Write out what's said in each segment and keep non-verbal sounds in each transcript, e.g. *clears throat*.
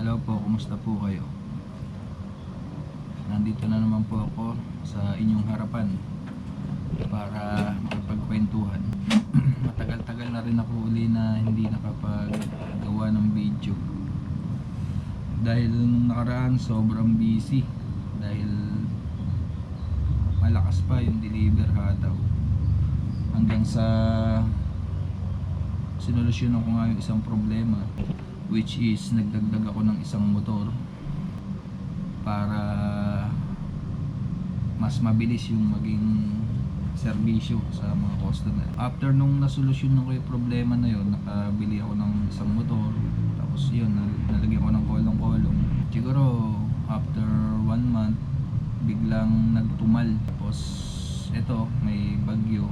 Hello po, kumusta po kayo? Nandito na naman po ako sa inyong harapan para makipagkwentuhan. *clears throat* Matagal-tagal na rin ako uli na hindi nakapagawa ng video. Dahil nung nakaraan sobrang busy dahil malakas pa yung deliver hataw. Hanggang sa sinolusyonan ko nga yung isang problema which is nagdagdag ako ng isang motor para mas mabilis yung maging serbisyo sa mga customer. After nung nasolusyon ko yung problema na yon, nakabili ako ng isang motor. Tapos yun, nal- nalagyan ko ng kolong-kolong. Siguro after one month, biglang nagtumal. Tapos eto, may bagyo.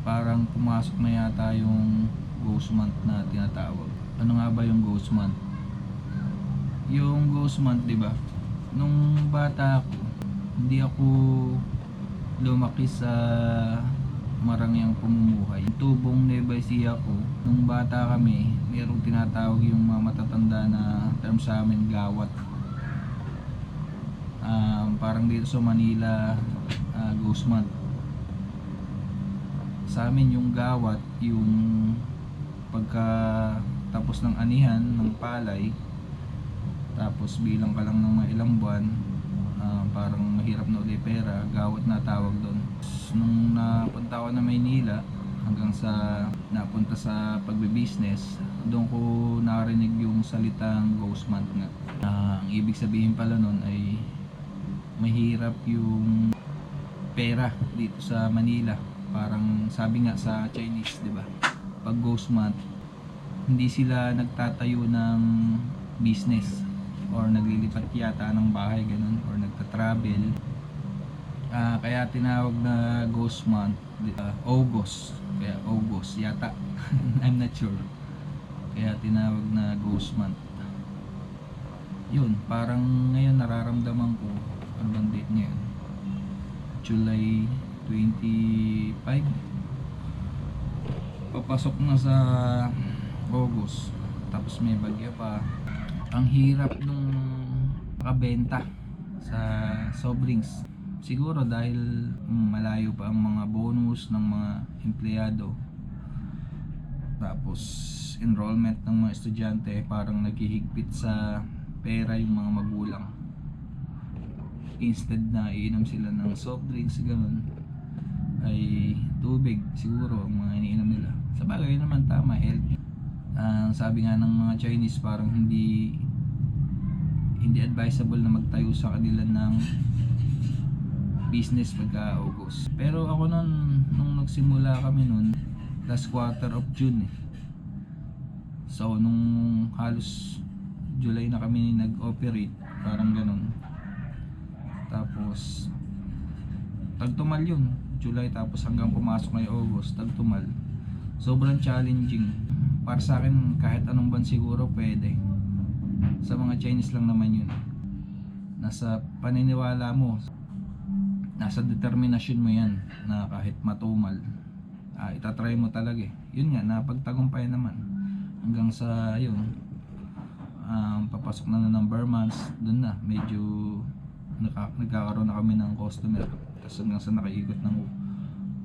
Parang pumasok na yata yung ghost month na tinatawag. Ano nga ba yung ghost month? Yung ghost month, di ba? Nung bata ako, hindi ako lumaki sa marangyang pamumuhay. Yung tubong Nueva Ecija ko, nung bata kami, mayroong tinatawag yung mga matatanda na term sa amin, gawat. Um, parang dito sa Manila, ah, ghost month. Sa amin yung gawat, yung pagka tapos ng anihan ng palay, tapos bilang ka lang ng mga ilang buwan, ah, parang mahirap na uli pera, gawat na tawag doon. Nung napunta ako na Maynila, hanggang sa napunta sa pagbe-business, doon ko narinig yung salitang ghost month nga. Ah, ang ibig sabihin pala nun ay mahirap yung pera dito sa Manila. Parang sabi nga sa Chinese, 'di ba? Pag ghost month, hindi sila nagtatayo ng business or naglilipat yata ng bahay ganun or nagta-travel. Ah, kaya tinawag na ghost month uh, August. Kaya August yata. *laughs* I'm not sure. Kaya tinawag na ghost month. Yun, parang ngayon nararamdaman ko bang date ngayon? July 25 papasok na sa August tapos may bagyo pa. Ang hirap nung makabenta sa soft drinks siguro dahil malayo pa ang mga bonus ng mga empleyado. Tapos enrollment ng mga estudyante parang naghihigpit sa pera yung mga magulang. Instead na iinom sila ng soft drinks ganun ay tubig siguro ang mga iniinom nila. Sa bagay naman tama healthy. Ang sabi nga ng mga Chinese parang hindi hindi advisable na magtayo sa kanila ng business pagka August pero ako nun nung nagsimula kami nun last quarter of June eh. so nung halos July na kami nag-operate parang ganun. Tapos tagtumal yun July tapos hanggang pumasok na yung August tagtumal. Sobrang challenging. Para sa akin kahit anong ban siguro pwede. Sa mga Chinese lang naman yun. Nasa paniniwala mo nasa determinasyon mo yan na kahit matumal ah, itatry mo talaga eh. Yun nga napagtagumpay naman. Hanggang sa yun um, papasok na na ng bar months dun na medyo nagkakaroon na kami ng customer tapos hanggang sa nakaikot ng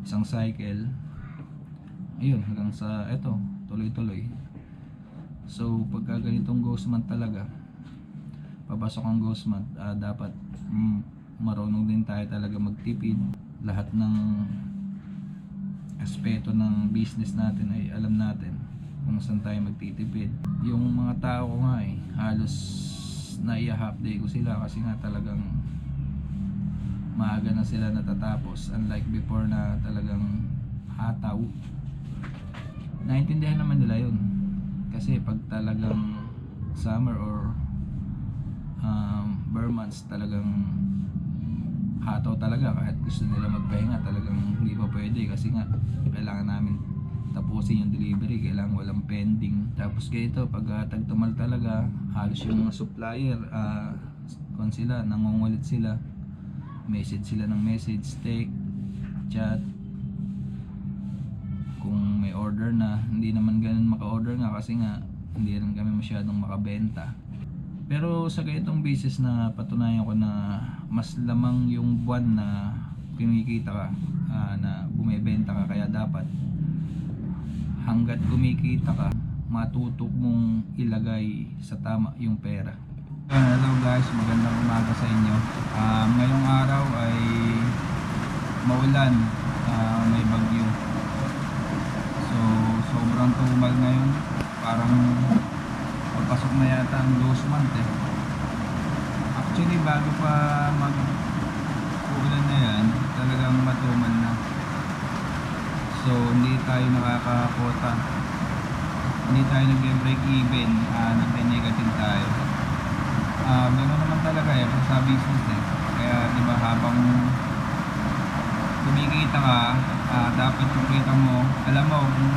isang cycle ayun hanggang sa eto tuloy-tuloy. So pagka ganitong ghost month talaga papasok ang ghost month ah, dapat mm, marunong din tayo talaga magtipid. Lahat ng aspeto ng business natin ay alam natin kung saan tayo magtitipid. Yung mga tao ko nga eh halos naiya half day ko sila kasi nga talagang maaga na sila natatapos unlike before na talagang hataw. Naintindihan naman nila yun. Kasi pag talagang summer or um, bare months talagang hataw talaga. Kahit gusto nila magpahinga talagang hindi pa pwede. Kasi nga kailangan namin tapusin yung delivery. Kailangan walang pending. Tapos ganito pag uh, tagtumal talaga halos yung mga supplier uh, kung sila nangungulit sila message sila ng message text chat kung may order na hindi naman ganun maka-order nga kasi nga hindi rin kami masyadong makabenta. Pero sa ganitong business na patunayan ko na mas lamang yung buwan na kumikita ka, ah, na bumebenta ka kaya dapat hanggat kumikita ka, matutok mong ilagay sa tama yung pera. Ah, hello guys, magandang umaga sa inyo. Um, ngayong araw ay maulan, ah, may bagyo. So, sobrang tumal ngayon. Parang papasok na yata ang ghost month eh. Actually, bago pa mag ulan na yan, talagang matumal na. So, hindi tayo nakakakota. Hindi tayo nag-break even, uh, nag-negative tayo. Ah, gano'n naman talaga eh, pag sa business eh. Kaya, di ba, habang kumikita ka, ah, dapat yung kita mo, alam mo kung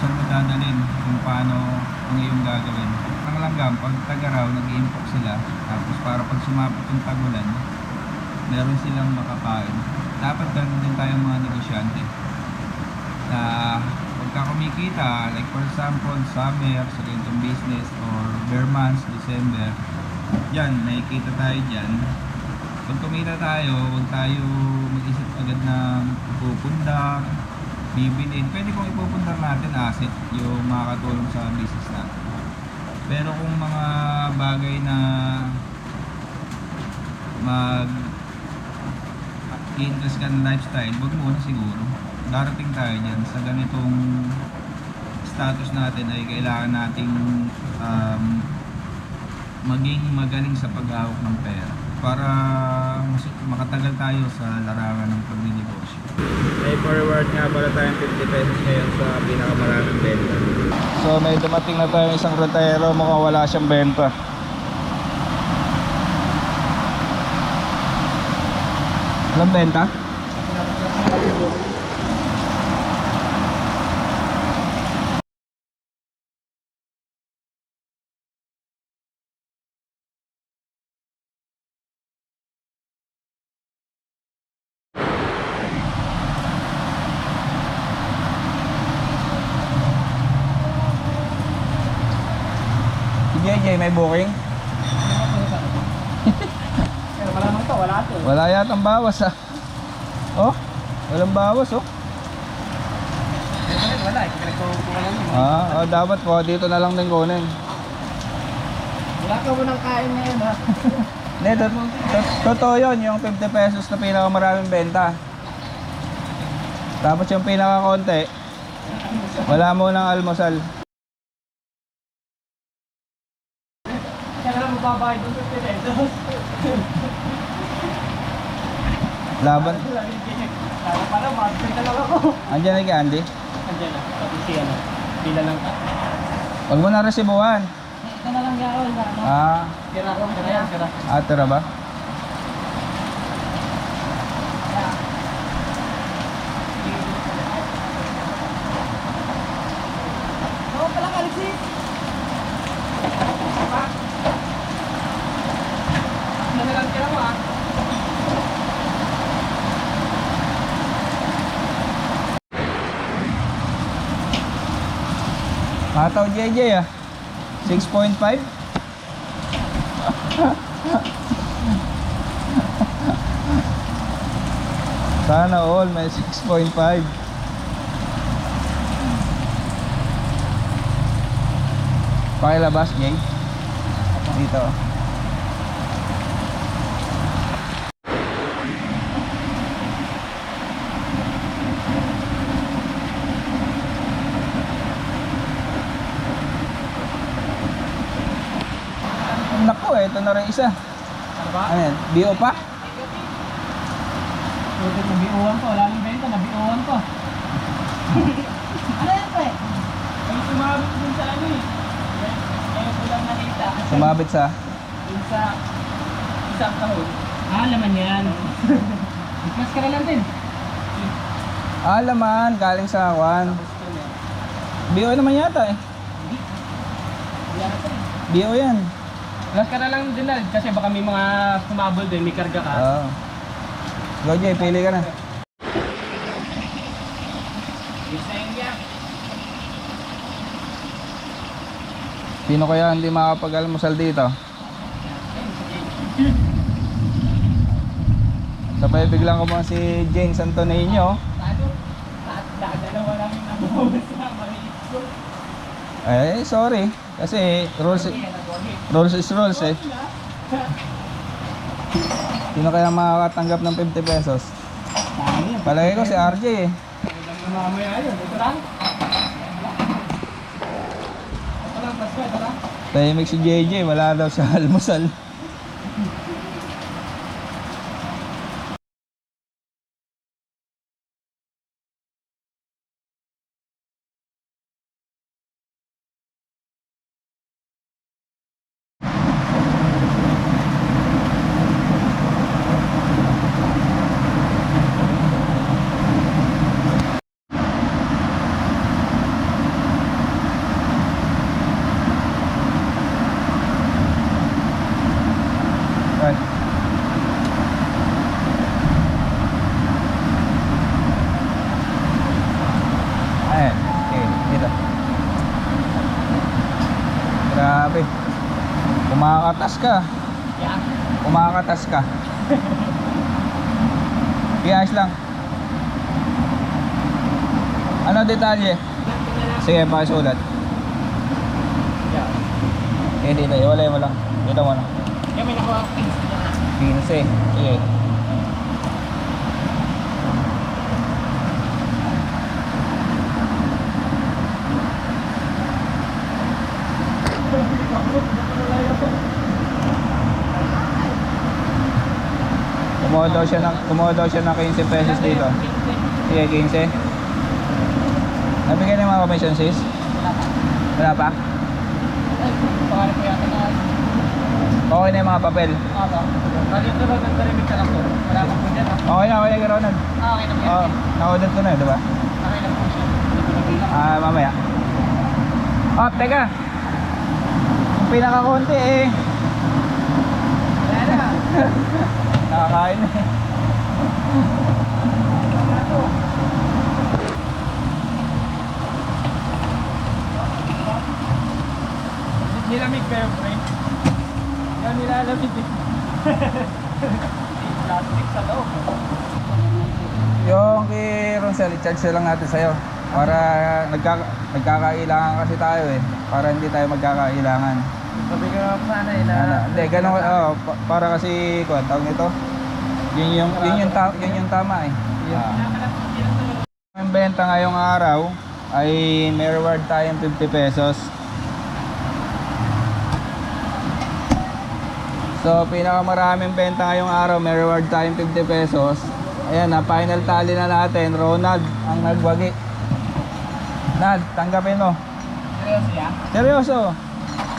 saan mo dadalhin, kung paano ang iyong gagawin. Ang langgam, pag tagaraw, nag-iimpok sila, tapos para pag sumapit yung tagulan, meron silang makakain. Dapat ganun din tayo mga negosyante. Na pagka kumikita, like for example, summer, sa ganitong business, or bare months, December, yan, nakikita tayo dyan. Pag kumita tayo, huwag tayo mag-isip agad ng pupundar, bibilin. Pwede kong ipupundar natin asset yung makakatulong sa business natin. Pero kung mga bagay na mag interest ka ng lifestyle, wag muna siguro. Darating tayo dyan sa ganitong status natin ay kailangan nating maging magaling sa paghawak ng pera para mas- makatagal tayo sa larangan ng pagninegosyo. May forward nga pala tayong 50 pesos ngayon sa pinakamaraming benta. So may dumating na tayong isang rotero, mukhang wala siyang benta. Walang benta? JJ may booking? Pero wala naman to, wala to. Wala yatang bawas ah. Oh, walang bawas oh. Wala eh. Pinagkukuha lang yun. Ah, oh, dapat po dito na lang din kunin. Wala ka mo ng kain ngayon ha. *laughs* Hindi, to, to, totoo yun, yung 50 pesos na pinakamaraming benta. Tapos yung pinakakonti, wala mo ng almusal. Kaya na lang magbabayad ng 50 pesos. Laban. Kaya pala, mag-send na lang ako. Andyan na kay Andy. Andiyan na, pati si ano. Pila lang ka. Huwag mo na resibuhan. Ito na lang na ano. Ah, Tira ko, tira yan, tira. atira ba? Oo pala, Alexis. Pa? Ano na lang tira mo ah. Mataw JJ ah. 6.5? Sana all may 6.5. Pakilabas, Jay. Dito. Naku, eh, ito na rin isa. Ano ba? Ano yan? BO pa? Pwede nabiuhan ko, wala nang benta, nabiuhan ko. ano yan, pre? Ay, sumabit dun sa ano eh. Ngayon ko lang nakita. Sumabit sa? Dun sa isang kahon. Ah, laman yan. *laughs* Mas ka na lang din. Ah, laman. Galing sa Juan. BO naman yata eh. BO yan. Last ka na lang din na kasi baka may mga sumabol din, may karga ka. Oo. Go Jay, pili ka na. Bisa yan niya. Sino kaya hindi makapag-almusal dito? Sabay biglang ko si James nabuhos sa maliit ko. Eh, sorry. Kasi rules. Rules is rules eh. Sino kaya makakatanggap ng 50 pesos? Palagi ko si RJ eh. Tahimik si JJ, wala daw sa almusal. Right. Ayan. Okay, dito. Grabe. Kumakatas ka. Yeah. Kumakatas ka. Iyayos lang. Ano detalye? Sige, pakisulat. Yeah. Eh, dito. Iwalay mo lang. Dito mo lang. Kaya may nakuha ko 15 na. 15. Sige. Kumuha daw siya ng, kumuha daw siya ng 15 pesos dito. Sige, 15. Nabigyan ng mga commission sis? Wala pa. Wala ko. Okay na yung mga papel. Aba. Bali ito lang nagtarimik ka lang po. Wala pa po dyan. Okay na, okay na Ronald. Ah, okay na po yan. Oo, na-order ko na, di ba? Okay na po siya. Ko. Ah, mamaya. Oh, teka. Yung pinakakunti eh. Wala na. *laughs* Nakakain eh. Nilamig kayo, pre. Yan nilalamig eh. Plastic sa loob. Yung kay Ronsel, i-charge lang natin sa'yo. Para nagkaka nagkakailangan kasi tayo eh. Para hindi tayo magkakailangan. Sabi ko sana eh na... Ano, hindi, ganun, oh, pa- para kasi, kuwan, tawag nito. Yun yung, yun yung, ta- yun yung tama eh. Ah. Ang benta ngayong araw ay may reward tayong 50 pesos. So, pinakamaraming benta ngayong araw, may reward tayong 50 pesos. Ayan na, final tally na natin. Ronald ang nagwagi. Nad, tanggapin mo. Seryoso yan? Seryoso.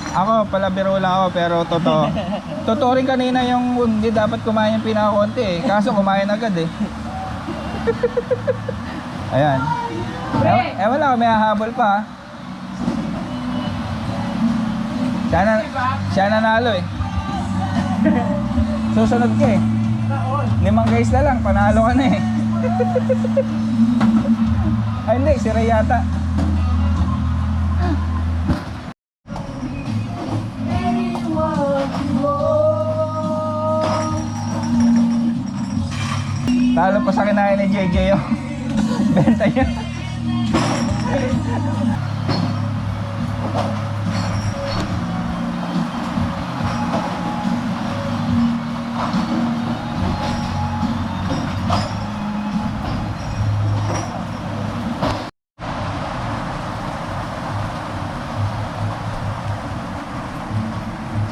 Ako, pala biro lang ako, pero totoo. *laughs* totoo rin kanina yung hindi dapat kumain yung pinakakonti eh. Kaso kumain agad eh. *laughs* Ayan. Eh, eh wala, may hahabol pa. ah. Siya, na, siya nanalo eh. Susunod ka eh. Limang guys na lang, panalo ka na eh. *laughs* Ay hindi, si Ray yata. Talo pa sa kinain ni JJ yung *laughs* benta niya.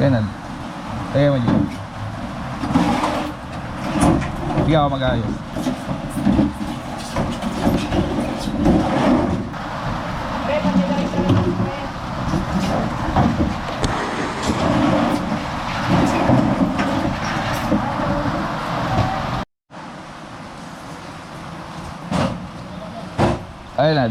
Kenan. Kaya mo dyan. Hindi ako. Ayun na.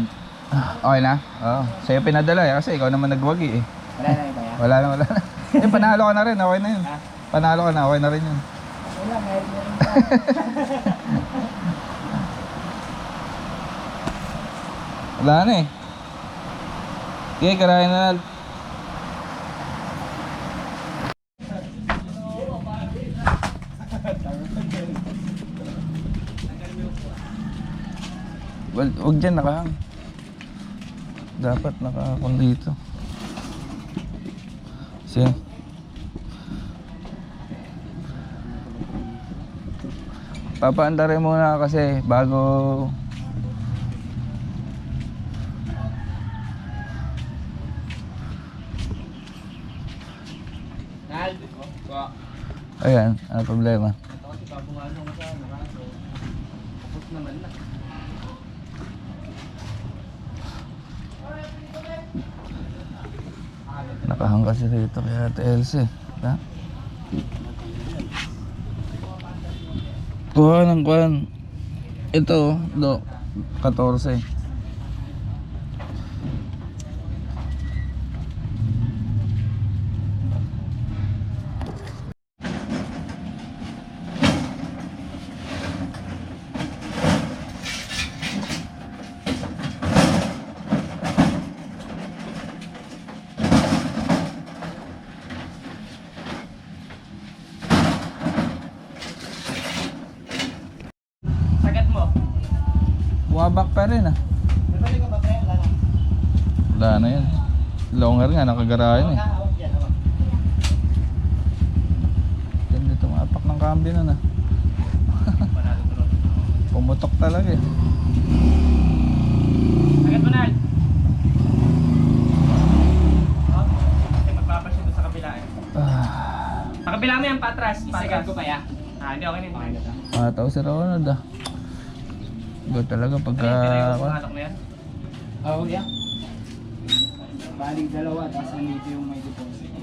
Okay na? Oo. Sa'yo pinadala eh, kasi ikaw naman nagwagi eh. Wala na iba yan? Wala na, wala na. *laughs* Eh, panalo ka na rin. Okay na yun. Ha? Panalo ka na, okay na rin yun. Wala, meron meron pa. *laughs* Wala na eh. Okay, karayan na. Well, wag dyan nakahang. Dapat nakakon dito. Siya. Papaandarin muna kasi bago. Ayan, ano problema? Ito kasi babungano ko sa nakaso. Kapot naman na. Nakahang kasi dito kaya Ate Elsie. Ha? Kuha ng kuhan. Ito, do, 14. Sagat mo. Bumabak pa rin ah. Wala na. Na yan. Longer nga, nakagarayan eh. Hindi tumapak ng cambio nun ah. Tuloy. *laughs* Pumutok talaga eh. Sagat mo, Nal. Oh, sa kabila eh. Ah, Sa kabila mo yan, patras. Isagat ko pa ya. Ah, hindi okay na yun. Okay na. mataw si Ronald ah. Iba talaga pagka... Ko na yan. Oo, yeah. Baling dalawa, tapos nandito yung may deposit.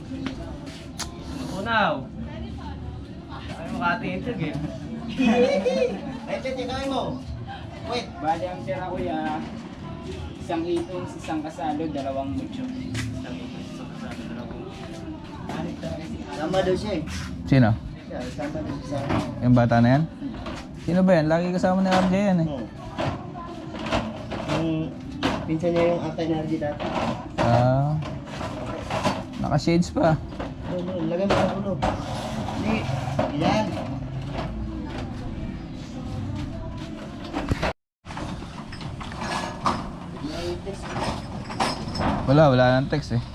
Unaw. Ay, makatingin eh. *laughs* Ay, tete, kawin mo. Wait. Bali ang tira kuya, isang itong, isang kasalo, dalawang mucho. Anit talaga si Sama daw siya eh. Sino? Siya, sama daw siya sa... Yung bata na yan? Sino ba yan? Lagi kasama ni RJ yan eh. Oo. Yung pinsan niya yung atay na RG dati. Ah, naka-shades pa. No, no, lagay mo sa ulo. Hindi. Yan. Wala, wala nang text eh.